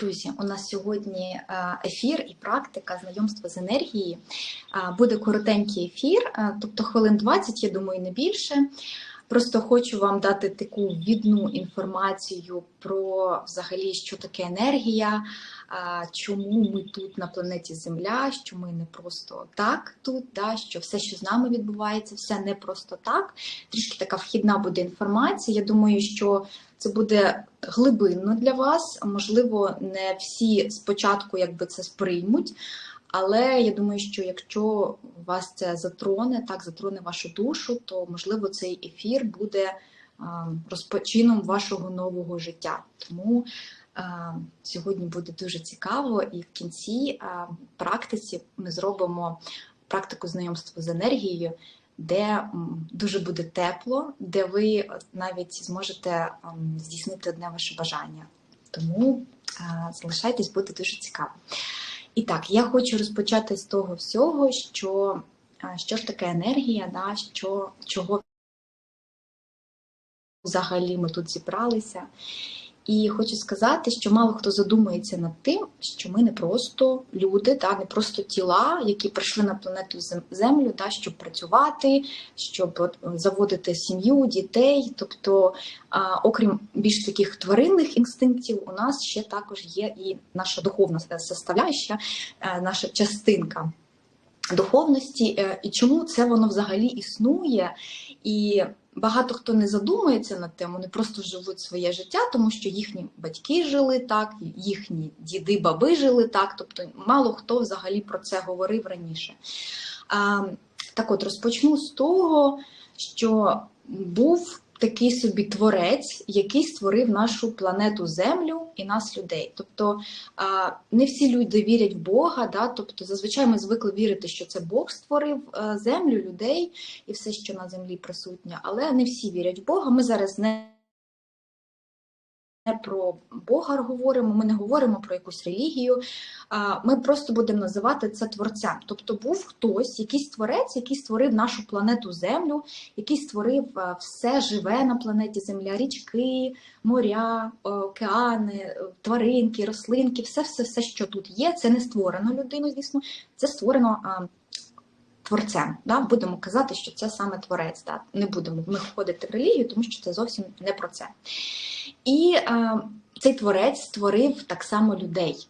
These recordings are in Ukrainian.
Друзі, у нас сьогодні е, ефір і практика знайомства з енергією. Е, буде коротенький ефір, е, тобто хвилин 20, я думаю, не більше. Просто хочу вам дати таку відну інформацію про взагалі, що таке енергія, чому ми тут на планеті Земля, що ми не просто так тут, да, що все, що з нами відбувається, все не просто так. Трішки така вхідна буде інформація. Я думаю, що це буде глибинно для вас. Можливо, не всі спочатку якби це сприймуть. Але я думаю, що якщо вас це затроне, так затроне вашу душу, то можливо цей ефір буде розпочином вашого нового життя. Тому сьогодні буде дуже цікаво, і в кінці практиці ми зробимо практику знайомства з енергією, де дуже буде тепло, де ви навіть зможете здійснити одне ваше бажання. Тому залишайтесь, буде дуже цікаво. І так, я хочу розпочати з того всього, що що ж таке енергія, да, що, чого взагалі ми тут зібралися. І хочу сказати, що мало хто задумується над тим, що ми не просто люди, да, не просто тіла, які прийшли на планету Землю, да, щоб працювати, щоб заводити сім'ю, дітей. Тобто, а, окрім більш таких тваринних інстинктів, у нас ще також є і наша духовна составляюча, е, наша частинка духовності, е, і чому це воно взагалі існує. І багато хто не задумується над тим, вони просто живуть своє життя, тому що їхні батьки жили так, їхні діди, баби жили так. Тобто, мало хто взагалі про це говорив раніше. А, Так от розпочну з того, що був такий собі творець, який створив нашу планету Землю і нас, людей. Тобто не всі люди вірять в Бога, да? тобто зазвичай ми звикли вірити, що це Бог створив е, землю, людей і все, що на землі присутнє, але не всі вірять в Бога. Ми зараз не про Бога говоримо, ми не говоримо про якусь релігію, ми просто будемо називати це творцем. Тобто був хтось, якийсь творець, який створив нашу планету Землю, який створив все живе на планеті Земля, річки, моря, океани, тваринки, рослинки, все, все, все, що тут є, це не створено людиною, звісно, це створено. Творцем, да? будемо казати, що це саме творець. Да? Не будемо ми входити в релігію, тому що це зовсім не про це. І е, цей творець створив так само людей.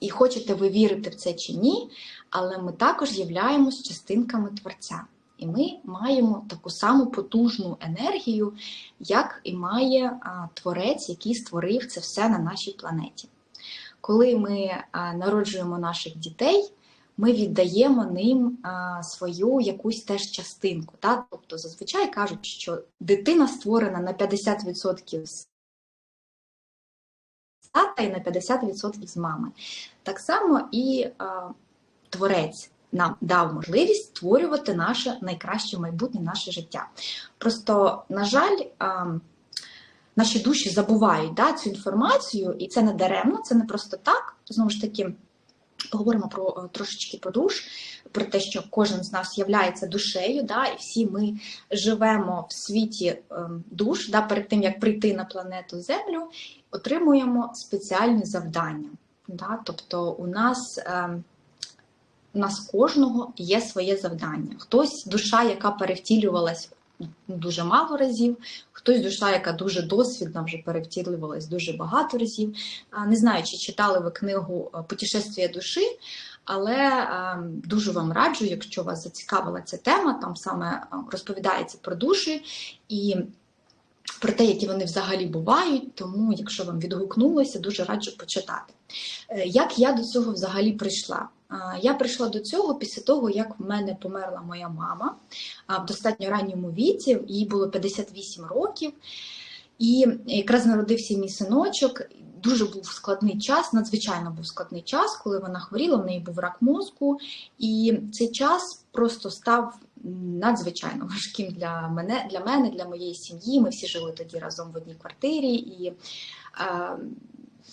І хочете ви вірити в це чи ні, але ми також являємось частинками Творця. І ми маємо таку саму потужну енергію, як і має а, творець, який створив це все на нашій планеті. Коли ми а, народжуємо наших дітей, ми віддаємо ним свою якусь теж частинку. Так? Тобто зазвичай кажуть, що дитина створена на 50% з тата і на 50% з мами. Так само і а, творець. Нам дав можливість створювати наше найкраще майбутнє, наше життя. Просто, на жаль, а, наші душі забувають да, цю інформацію, і це не даремно, це не просто так. Знову ж таки, Поговоримо про е, трошечки про душ, про те, що кожен з нас являється душею, да, і всі ми живемо в світі ем, душ, да, перед тим як прийти на планету Землю, отримуємо спеціальні завдання. Да, Тобто у нас ем, у нас кожного є своє завдання. Хтось душа, яка перевтілювалась дуже мало разів, хтось душа, яка дуже досвідна, вже перевтілювалась дуже багато разів. Не знаю, чи читали ви книгу Путешествія душі, але дуже вам раджу, якщо вас зацікавила ця тема, там саме розповідається про душі і про те, які вони взагалі бувають. Тому, якщо вам відгукнулося, дуже раджу почитати. Е, як я до цього взагалі прийшла? Я прийшла до цього після того, як в мене померла моя мама в достатньо ранньому віці, їй було 58 років, і якраз народився мій синочок. Дуже був складний час, надзвичайно був складний час, коли вона хворіла, в неї був рак мозку, і цей час просто став надзвичайно важким для мене, для мене, для моєї сім'ї. Ми всі жили тоді разом в одній квартирі, і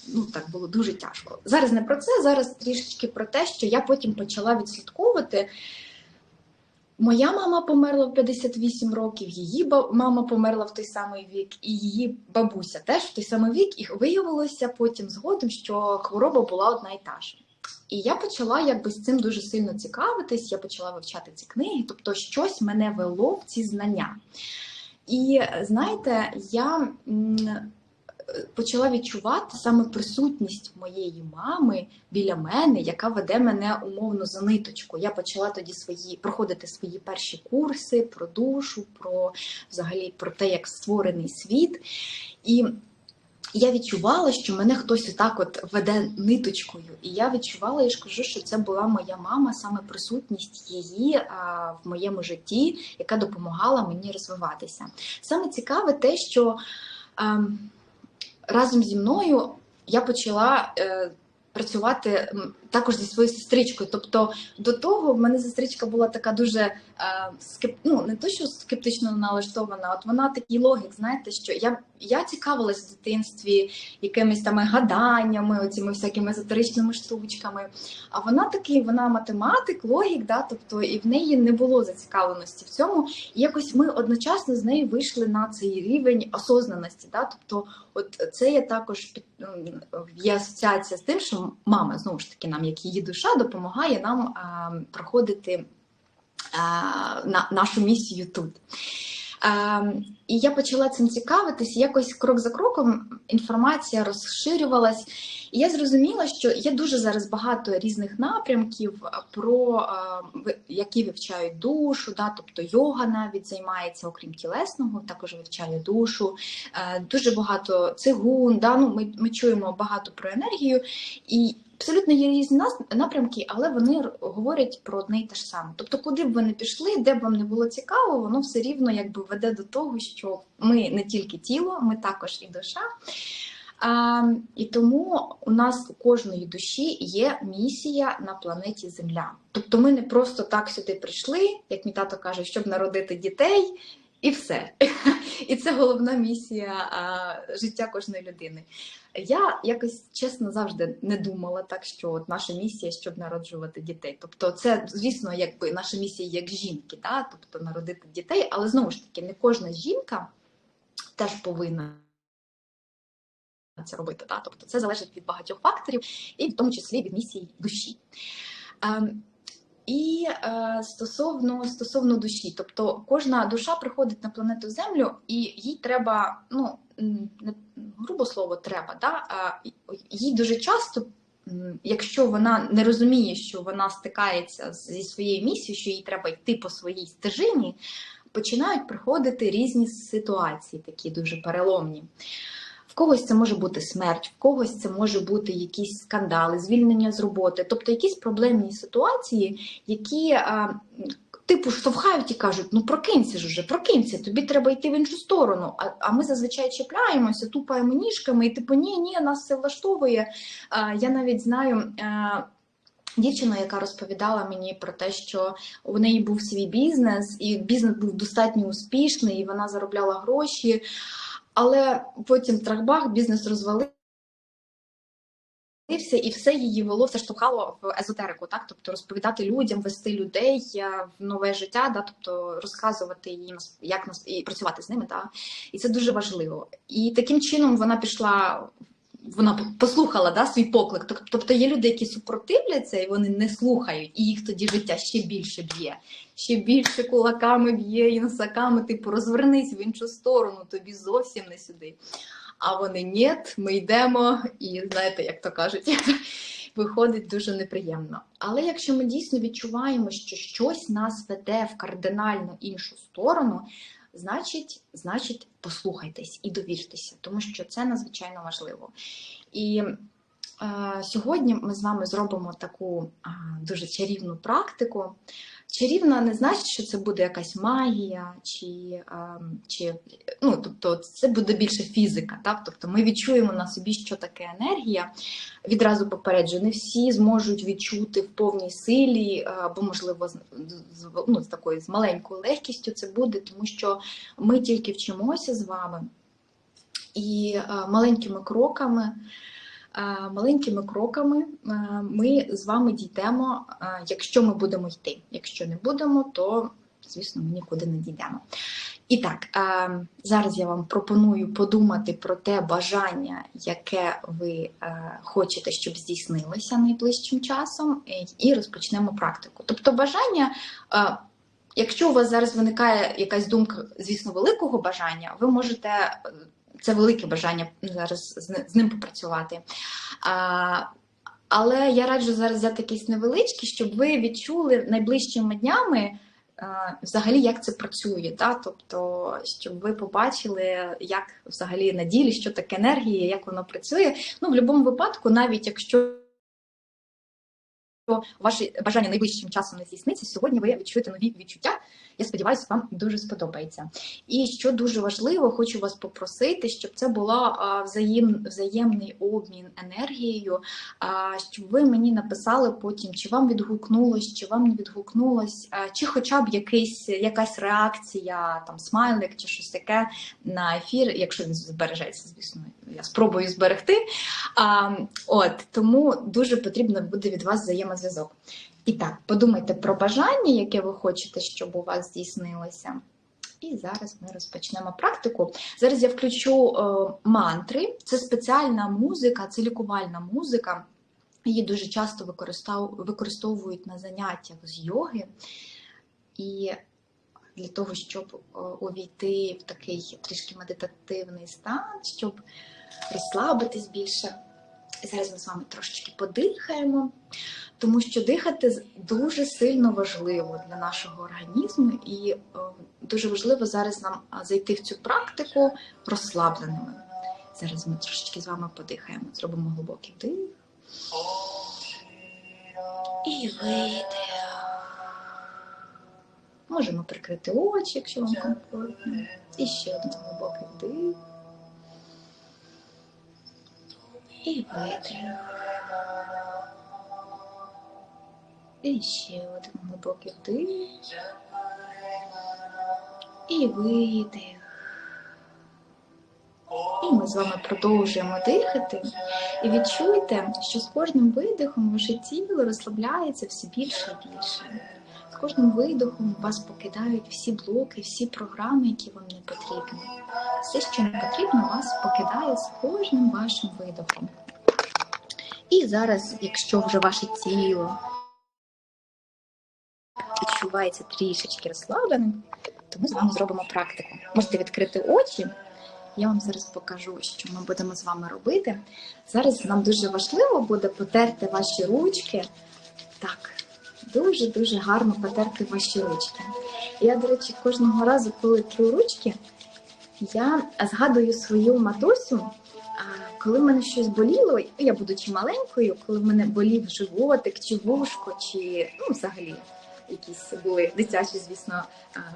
ну так було дуже тяжко. Зараз не про це, зараз трішечки про те, що я потім почала відслідковувати. Моя мама померла в 58 років, її мама померла в той самий вік, і її бабуся теж в той самий вік. І виявилося потім згодом, що хвороба була одна і та ж. І я почала якби з цим дуже сильно цікавитись, я почала вивчати ці книги, тобто щось мене вело в ці знання. І знаєте, я почала відчувати саме присутність моєї мами біля мене, яка веде мене умовно за ниточку. Я почала тоді свої проходити свої перші курси про душу, про взагалі про те, як створений світ. І я відчувала, що мене хтось отак от веде ниточкою. І я відчувала, я ж кажу, що це була моя мама, саме присутність її а, в моєму житті, яка допомагала мені розвиватися. Саме цікаве те, що а, разом зі мною я почала. Е, Працювати також зі своєю сестричкою. Тобто до того в мене сестричка була така дуже е, скеп... ну, не то, що скептично налаштована, от вона такий логік, знаєте, що я, я цікавилась в дитинстві якимись там гаданнями, оціми всякими езотеричними штучками. А вона такий, вона математик, логік, да, тобто і в неї не було зацікавленості в цьому. І якось ми одночасно з нею вийшли на цей рівень осознаності. Да, тобто, от це є також під є асоціація з тим, що мама знову ж таки нам, як її душа, допомагає нам проходити нашу місію тут. І я почала цим цікавитись, якось крок за кроком інформація розширювалась. І я зрозуміла, що є дуже зараз багато різних напрямків, про які вивчають душу, да, тобто йога навіть займається, окрім тілесного, також вивчає душу. Дуже багато цигун, да, ну, ми, ми чуємо багато про енергію. І абсолютно є різні напрямки, але вони говорять про одне й те ж саме. Тобто, куди б ви не пішли, де б вам не було цікаво, воно все рівно якби веде до того, що ми не тільки тіло, ми також і душа. А, і тому у нас у кожної душі є місія на планеті Земля. Тобто ми не просто так сюди прийшли, як мій тато каже, щоб народити дітей, і все. І це головна місія а, життя кожної людини. Я якось чесно завжди не думала так, що от наша місія щоб народжувати дітей. Тобто, це, звісно, якби наша місія як жінки, да? тобто народити дітей, але знову ж таки, не кожна жінка теж повинна це робити. Да? Тобто це залежить від багатьох факторів, і в тому числі від місії душі. Ем, і е, стосовно, стосовно душі, тобто кожна душа приходить на планету Землю, і їй треба, ну не грубо слово, треба, да? їй дуже часто, якщо вона не розуміє, що вона стикається зі своєю місією, що їй треба йти по своїй стежині, починають приходити різні ситуації, такі дуже переломні. Когось це може бути смерть, в когось це може бути якісь скандали, звільнення з роботи, тобто якісь проблемні ситуації, які а, типу штовхають і кажуть: ну прокинься ж уже, прокинься, тобі треба йти в іншу сторону. А, а ми зазвичай чіпляємося, тупаємо ніжками, і типу, ні, ні, нас все влаштовує. А, я навіть знаю. А, Дівчину, яка розповідала мені про те, що у неї був свій бізнес, і бізнес був достатньо успішний, і вона заробляла гроші. Але потім трахбах, бізнес розвалився, і все її вело, все штовхало в езотерику, так? Тобто розповідати людям, вести людей е, в нове життя, да? тобто розказувати їм, як і працювати з ними. Да? І це дуже важливо. І таким чином вона пішла. Вона послухала да, свій поклик. Тобто є люди, які супротивляться, і вони не слухають, і їх тоді життя ще більше б'є, ще більше кулаками б'є і носаками, типу розвернись в іншу сторону, тобі зовсім не сюди. А вони ні, ми йдемо, і знаєте, як то кажуть, виходить дуже неприємно. Але якщо ми дійсно відчуваємо, що щось нас веде в кардинально іншу сторону, значить, значить, послухайтесь і довіртеся, тому що це надзвичайно важливо. І е, сьогодні ми з вами зробимо таку е, дуже чарівну практику. Чарівна не значить, що це буде якась магія, чи, чи ну, тобто це буде більше фізика. Так? Тобто ми відчуємо на собі, що таке енергія. Відразу попереджу, не всі зможуть відчути в повній силі, або, можливо, з, ну, з такою з маленькою легкістю це буде, тому що ми тільки вчимося з вами. І маленькими кроками. Е, Маленькими кроками е, ми з вами дійдемо, е, якщо ми будемо йти. Якщо не будемо, то звісно, ми нікуди не дійдемо. І так, зараз я вам пропоную подумати про те бажання, яке ви хочете, щоб здійснилося найближчим часом, і розпочнемо практику. Тобто, бажання, якщо у вас зараз виникає якась думка, звісно, великого бажання, ви можете. Це велике бажання зараз з ним попрацювати. А, але я раджу зараз взяти якісь невеличкі, щоб ви відчули найближчими днями взагалі, як це працює. Да? Тобто, щоб ви побачили, як взагалі на ділі, що таке енергія, як воно працює. Ну, в будь-якому випадку, навіть якщо ваше бажання найближчим часом не здійсниться, сьогодні ви відчуєте нові відчуття. Я сподіваюся, вам дуже сподобається. І що дуже важливо, хочу вас попросити, щоб це була взаєм, взаємний обмін енергією, щоб ви мені написали потім, чи вам відгукнулось, чи вам не відгукнулось, чи хоча б якийсь, якась реакція, там смайлик чи щось таке на ефір, якщо він збережеться, звісно, я спробую зберегти. А, от тому дуже потрібно буде від вас взаємозв'язок. І так, подумайте про бажання, яке ви хочете, щоб у вас здійснилося. І зараз ми розпочнемо практику. Зараз я включу е, мантри. Це спеціальна музика, це лікувальна музика. Її дуже часто використовують на заняттях з йоги. І для того, щоб е, увійти в такий трішки медитативний стан, щоб розслабитись більше. І зараз ми з вами трошечки подихаємо, тому що дихати дуже сильно важливо для нашого організму, і е, дуже важливо зараз нам зайти в цю практику розслабленими. Зараз ми трошечки з вами подихаємо, зробимо глибокий вдих і видих. Можемо прикрити очі, якщо вам комфортно. І ще один глибокий вдих. І видих. І ще один глибокий вдих. І видих. І ми з вами продовжуємо дихати. І відчуйте, що з кожним видихом ваше тіло розслабляється все більше і більше. Кожним видихом вас покидають всі блоки, всі програми, які вам не потрібні. Все, що не потрібно, вас покидає з кожним вашим видихом. І зараз, якщо вже ваше тіло відчувається трішечки розслабленим, то ми з вами зробимо практику. Можете відкрити очі. Я вам зараз покажу, що ми будемо з вами робити. Зараз нам дуже важливо буде потерти ваші ручки. Так, дуже-дуже гарно потерти ваші ручки. Я, до речі, кожного разу, коли тру ручки, я згадую свою матусю, коли в мене щось боліло, я будучи маленькою, коли в мене болів животик, чи вушко, чи ну, взагалі якісь були дитячі, звісно,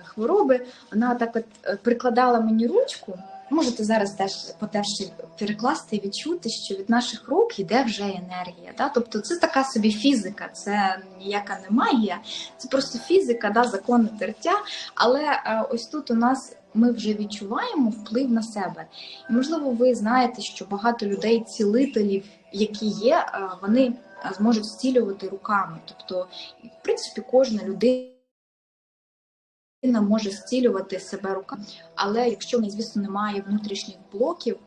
хвороби, вона так от е, прикладала мені ручку. Можете зараз теж потерши перекласти і відчути, що від наших рук йде вже енергія. Да? Тобто це така собі фізика, це ніяка не магія, це просто фізика, да, закони тертя. Але е, ось тут у нас ми вже відчуваємо вплив на себе. І можливо, ви знаєте, що багато людей, цілителів, які є, е, вони е, зможуть зцілювати руками. Тобто, в принципі, кожна людина. Може зцілювати себе руками, але якщо в неї, звісно, немає внутрішніх блоків,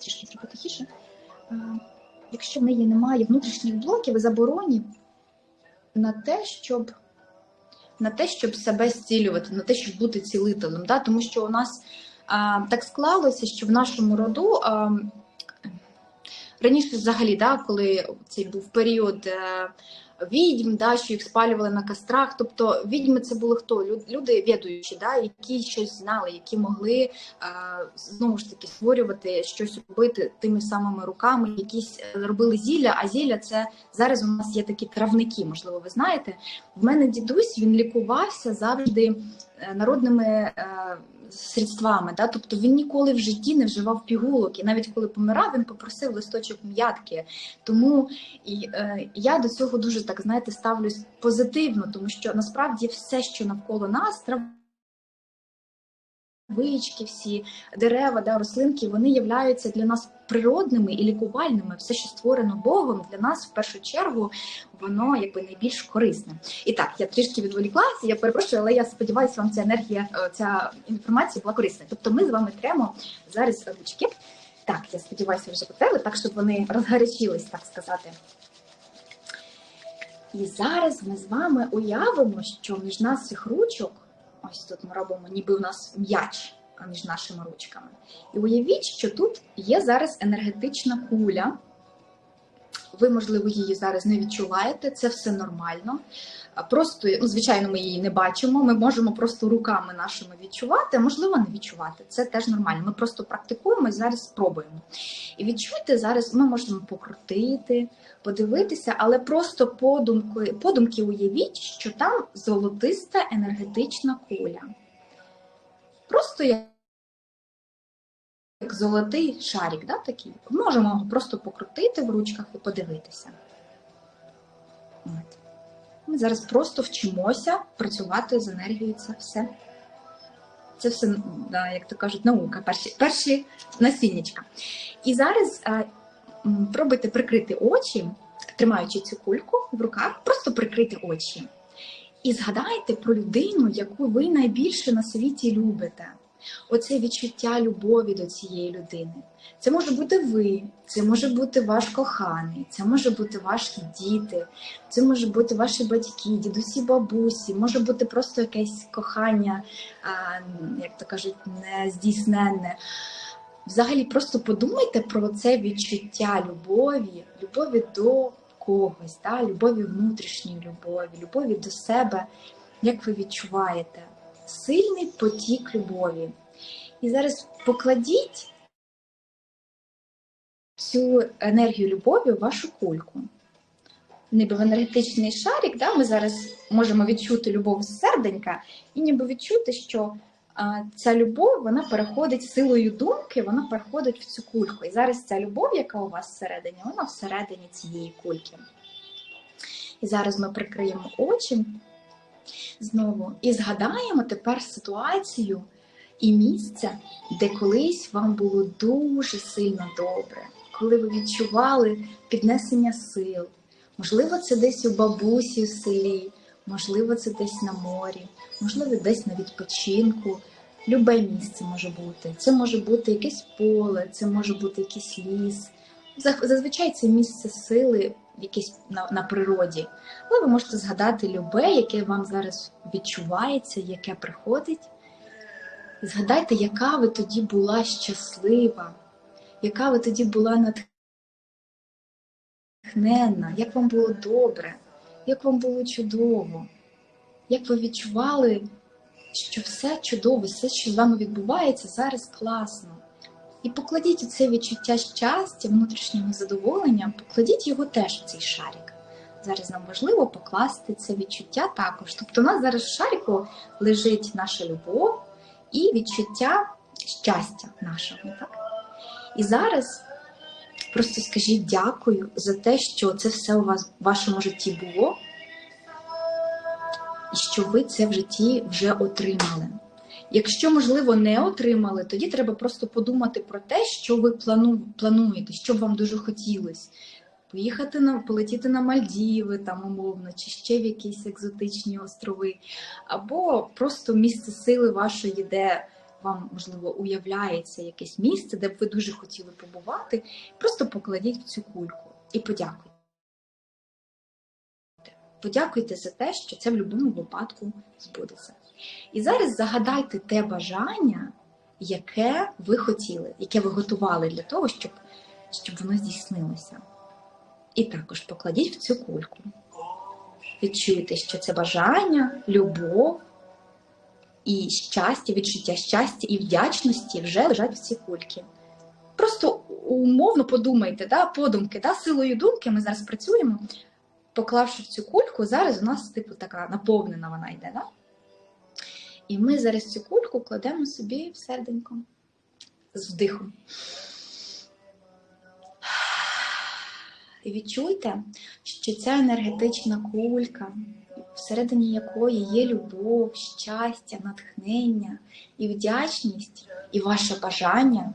трішки треба тихіше, Е, якщо в неї немає внутрішніх блоків заборонів на те, щоб на те, щоб себе зцілювати, на те, щоб бути цілителем. Да? Тому що у нас а, так склалося, що в нашому роду а, раніше, взагалі, да, коли цей був період. Відьм, да, що їх спалювали на кострах. Тобто відьми це були хто? Лю- Люди відуючі, да, які щось знали, які могли е, знову ж таки створювати щось робити тими самими руками, якісь е, робили зілля. А зілля це зараз у нас є такі травники, можливо, ви знаєте. В мене дідусь він лікувався завжди народними е, средствами. Да? Тобто він ніколи в житті не вживав пігулок, і навіть коли помирав, він попросив листочок м'ятки. Тому і, е, я до цього дуже так знаєте ставлюсь позитивно, тому що насправді все, що навколо нас, травички, всі дерева, да, рослинки, вони являються для нас природними і лікувальними. Все, що створено Богом, для нас в першу чергу воно якби найбільш корисне. І так, я трішки відволіклася, я перепрошую, але я сподіваюся, вам ця енергія, е, ця інформація була корисна. Тобто ми з вами тремо зараз ручки. Так, я сподіваюся, вже потребли, так щоб вони розгарячились, так сказати. І зараз ми з вами уявимо, що між наших ручок, ось тут ми робимо, ніби у нас м'яч між нашими ручками. І уявіть, що тут є зараз енергетична куля. Ви, можливо, її зараз не відчуваєте, це все нормально. Просто, ну, звичайно, ми її не бачимо. Ми можемо просто руками нашими відчувати, а можливо, не відчувати. Це теж нормально. Ми просто практикуємо і зараз спробуємо. І відчуйте зараз, ми можемо покрутити, подивитися, але просто подумки, подумки уявіть, що там золотиста енергетична куля. Просто як як золотий шарик, да, такий. Можемо його просто покрутити в ручках і подивитися. От. Ми зараз просто вчимося працювати з енергією. Це все. Це все, да, як то кажуть, наука, перші перші насіннячка. І зараз а, пробуйте прикрити очі, тримаючи цю кульку в руках, просто прикрити очі. І згадайте про людину, яку ви найбільше на світі любите. Оце відчуття любові до цієї людини. Це може бути ви, це може бути ваш коханий, це може бути ваші діти, це може бути ваші батьки, дідусі, бабусі, може бути просто якесь кохання, як то кажуть, нездійсненне. Взагалі, просто подумайте про це відчуття любові, любові до когось, да? любові внутрішньої любові, любові до себе, як ви відчуваєте сильний потік любові. І зараз покладіть цю енергію любові у вашу кульку. Ніби в енергетичний шарик, да, ми зараз можемо відчути любов з серденька, і ніби відчути, що а, ця любов вона переходить силою думки, вона переходить в цю кульку. І зараз ця любов, яка у вас всередині, вона всередині цієї кульки. І зараз ми прикриємо очі знову і згадаємо тепер ситуацію і місце, де колись вам було дуже сильно добре, коли ви відчували піднесення сил. Можливо, це десь у бабусі в селі, можливо, це десь на морі, можливо, десь на відпочинку. Любе місце може бути. Це може бути якесь поле, це може бути якийсь ліс. Зазвичай це місце сили якесь на, на природі. Але ви можете згадати любе, яке вам зараз відчувається, яке приходить. Згадайте, яка ви тоді була щаслива, яка ви тоді була натхненна, як вам було добре, як вам було чудово, як ви відчували, що все чудово, все, що з вами відбувається, зараз класно. І покладіть це відчуття щастя, внутрішнього задоволення, покладіть його теж в цей шарик. Зараз нам важливо покласти це відчуття також. Тобто у нас зараз в шарику лежить наша любов і відчуття щастя нашого. Так? І зараз просто скажіть дякую за те, що це все у вас в вашому житті було, і що ви це в житті вже отримали. Якщо, можливо, не отримали, тоді треба просто подумати про те, що ви плану, плануєте, що б вам дуже хотілося. Поїхати на полетіти на Мальдіви, там умовно, чи ще в якісь екзотичні острови, або просто місце сили вашої, де вам, можливо, уявляється якесь місце, де б ви дуже хотіли побувати. Просто покладіть в цю кульку і подякуйте. Подякуйте за те, що це в будь-якому випадку збудеться. І зараз загадайте те бажання, яке ви хотіли, яке ви готували для того, щоб, щоб воно здійснилося. І також покладіть в цю кульку. Відчуйте, що це бажання, любов і щастя, відчуття щастя і вдячності вже лежать в цій кульці. Просто умовно подумайте, да, подумки, да, силою думки ми зараз працюємо, поклавши в цю кульку, зараз у нас типу така наповнена вона йде. Да? І ми зараз цю кульку кладемо собі в серденько з вдихом. І відчуйте, що ця енергетична кулька всередині якої є любов, щастя, натхнення і вдячність, і ваше бажання,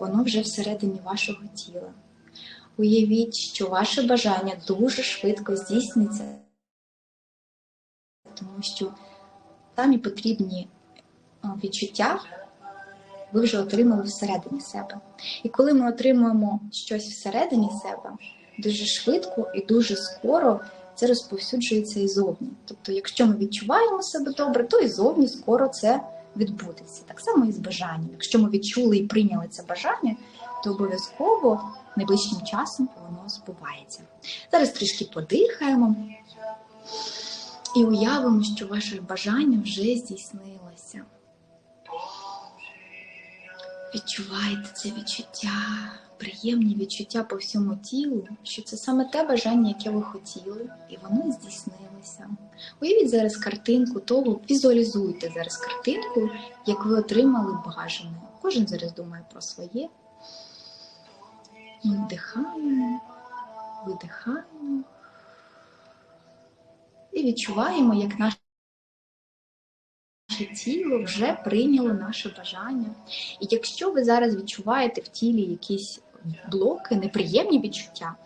воно вже всередині вашого тіла. Уявіть, що ваше бажання дуже швидко здійсниться, тому що самі потрібні відчуття ви вже отримали всередині себе. І коли ми отримуємо щось всередині себе, дуже швидко і дуже скоро це розповсюджується і зовні. Тобто, якщо ми відчуваємо себе добре, то і зовні скоро це відбудеться. Так само і з бажанням. Якщо ми відчули і прийняли це бажання, то обов'язково найближчим часом воно збувається. Зараз трішки подихаємо і уявимо, що ваше бажання вже здійснилося. Відчувайте це відчуття, приємні відчуття по всьому тілу, що це саме те бажання, яке ви хотіли, і воно здійснилося. Уявіть зараз картинку того, візуалізуйте зараз картинку, як ви отримали бажане. Кожен зараз думає про своє. Ми вдихаємо, видихаємо і відчуваємо, як наше тіло вже прийняло наше бажання. І якщо ви зараз відчуваєте в тілі якісь блоки, неприємні відчуття,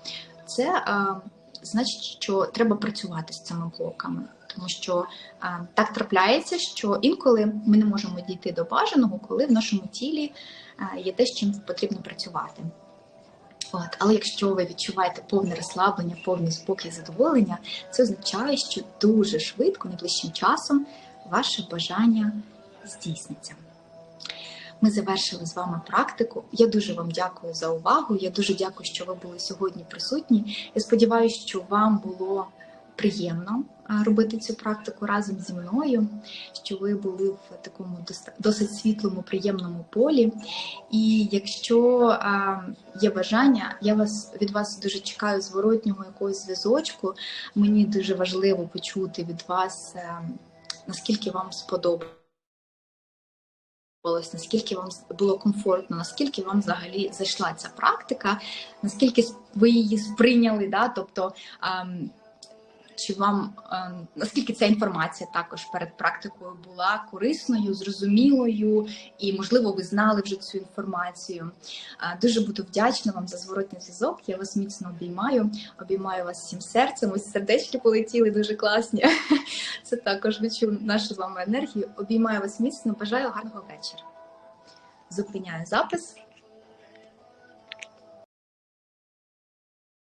це а, значить, що треба працювати з цими блоками. Тому що а, так трапляється, що інколи ми не можемо дійти до бажаного, коли в нашому тілі а, є те, з чим потрібно працювати. От, але якщо ви відчуваєте повне розслаблення, повний спокій, задоволення, це означає, що дуже швидко, найближчим часом, ваше бажання здійсниться. Ми завершили з вами практику. Я дуже вам дякую за увагу. Я дуже дякую, що ви були сьогодні присутні. Я сподіваюся, що вам було приємно робити цю практику разом зі мною, що ви були в такому досить світлому, приємному полі. І якщо є бажання, я вас від вас дуже чекаю зворотнього якогось зв'язочку. Мені дуже важливо почути від вас, а, наскільки вам сподобалося. Наскільки вам було комфортно, наскільки вам взагалі зайшла ця практика, наскільки ви її сприйняли, да? тобто чи вам наскільки ця інформація також перед практикою була корисною, зрозумілою, і, можливо, ви знали вже цю інформацію. Дуже буду вдячна вам за зворотний зв'язок. Я вас міцно обіймаю, обіймаю вас всім серцем. Ось сердечки полетіли дуже класні. Це також відчув нашу з вами енергію. Обіймаю вас міцно. Бажаю гарного вечора. Зупиняю запис.